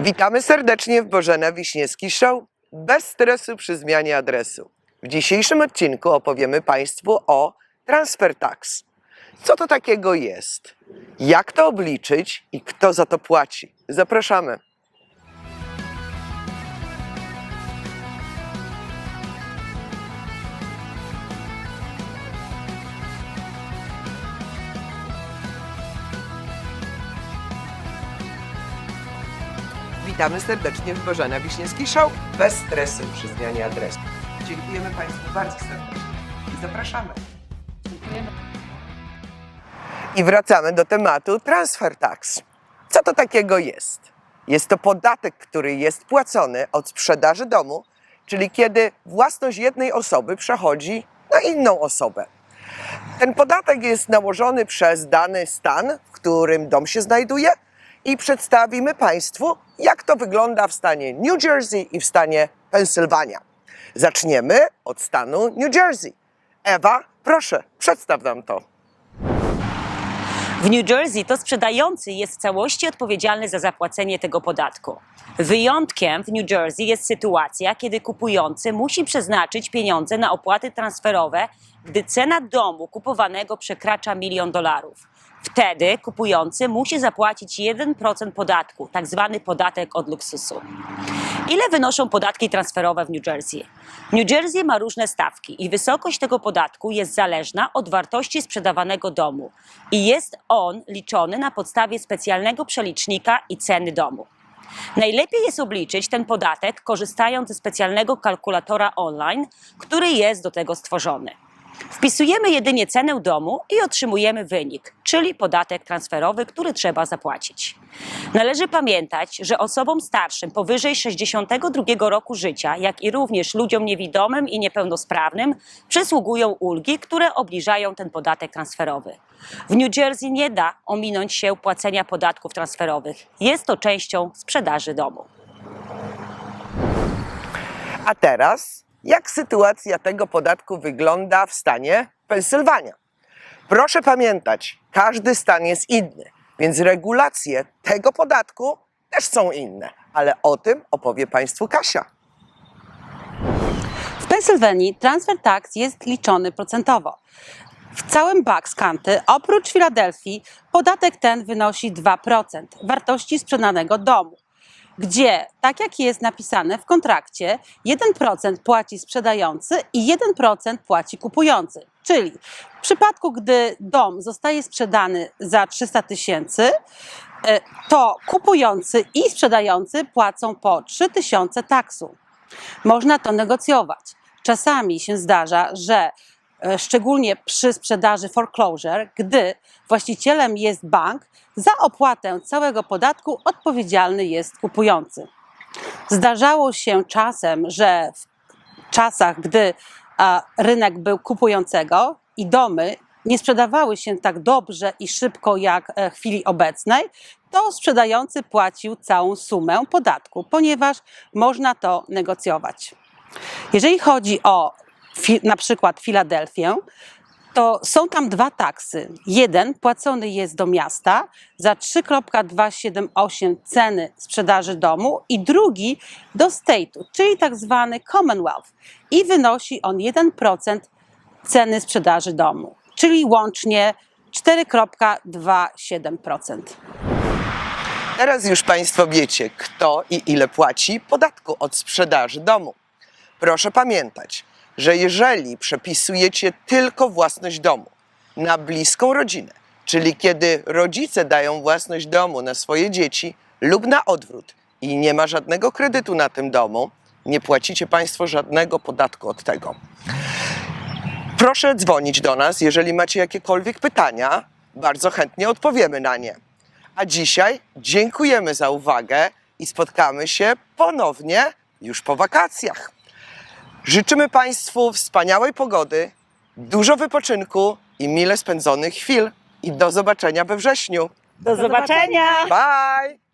Witamy serdecznie w Bożena Wiśniewski Show bez stresu przy zmianie adresu. W dzisiejszym odcinku opowiemy Państwu o transfer tax. Co to takiego jest? Jak to obliczyć i kto za to płaci? Zapraszamy. Witamy serdecznie w Bożena Wiśniewski Show bez stresu przy zmianie adresu. Dziękujemy Państwu bardzo serdecznie i zapraszamy. I wracamy do tematu transfer tax. Co to takiego jest? Jest to podatek, który jest płacony od sprzedaży domu, czyli kiedy własność jednej osoby przechodzi na inną osobę. Ten podatek jest nałożony przez dany stan, w którym dom się znajduje i przedstawimy Państwu, jak to wygląda w stanie New Jersey i w stanie Pensylwania. Zaczniemy od stanu New Jersey. Ewa, proszę, przedstaw nam to. W New Jersey to sprzedający jest w całości odpowiedzialny za zapłacenie tego podatku. Wyjątkiem w New Jersey jest sytuacja, kiedy kupujący musi przeznaczyć pieniądze na opłaty transferowe, gdy cena domu kupowanego przekracza milion dolarów. Wtedy kupujący musi zapłacić 1% podatku, tak zwany podatek od luksusu. Ile wynoszą podatki transferowe w New Jersey? New Jersey ma różne stawki i wysokość tego podatku jest zależna od wartości sprzedawanego domu i jest on liczony na podstawie specjalnego przelicznika i ceny domu. Najlepiej jest obliczyć ten podatek korzystając ze specjalnego kalkulatora online, który jest do tego stworzony. Wpisujemy jedynie cenę domu i otrzymujemy wynik, czyli podatek transferowy, który trzeba zapłacić. Należy pamiętać, że osobom starszym powyżej 62 roku życia, jak i również ludziom niewidomym i niepełnosprawnym, przysługują ulgi, które obniżają ten podatek transferowy. W New Jersey nie da ominąć się płacenia podatków transferowych. Jest to częścią sprzedaży domu. A teraz, jak sytuacja tego podatku wygląda w stanie Pensylwania? Proszę pamiętać, każdy stan jest inny, więc regulacje tego podatku też są inne, ale o tym opowie Państwu Kasia. W Pensylwanii transfer tax jest liczony procentowo. W całym Bucks County, oprócz Filadelfii, podatek ten wynosi 2% wartości sprzedanego domu, gdzie, tak jak jest napisane w kontrakcie, 1% płaci sprzedający i 1% płaci kupujący. Czyli w przypadku, gdy dom zostaje sprzedany za 300 tysięcy, e, to kupujący i sprzedający płacą po 3000 taksu można to negocjować. Czasami się zdarza, że szczególnie przy sprzedaży foreclosure, gdy właścicielem jest bank, za opłatę całego podatku odpowiedzialny jest kupujący. Zdarzało się czasem, że w czasach, gdy rynek był kupującego i domy nie sprzedawały się tak dobrze i szybko jak e, w chwili obecnej, to sprzedający płacił całą sumę podatku, ponieważ można to negocjować. Jeżeli chodzi o na przykład Filadelfię, to są tam dwa taksy. Jeden płacony jest do miasta za 3,278 ceny sprzedaży domu i drugi do state'u, czyli tak zwany Commonwealth i wynosi on 1% ceny sprzedaży domu, czyli łącznie 4,27%. Teraz już Państwo wiecie, kto i ile płaci podatku od sprzedaży domu. Proszę pamiętać, że jeżeli przepisujecie tylko własność domu na bliską rodzinę, czyli kiedy rodzice dają własność domu na swoje dzieci lub na odwrót i nie ma żadnego kredytu na tym domu, nie płacicie Państwo żadnego podatku od tego. Proszę dzwonić do nas, jeżeli macie jakiekolwiek pytania, bardzo chętnie odpowiemy na nie. A dzisiaj dziękujemy za uwagę i spotkamy się ponownie już po wakacjach. Życzymy Państwu wspaniałej pogody, dużo wypoczynku i mile spędzonych chwil. I do zobaczenia we wrześniu. Do zobaczenia! Bye!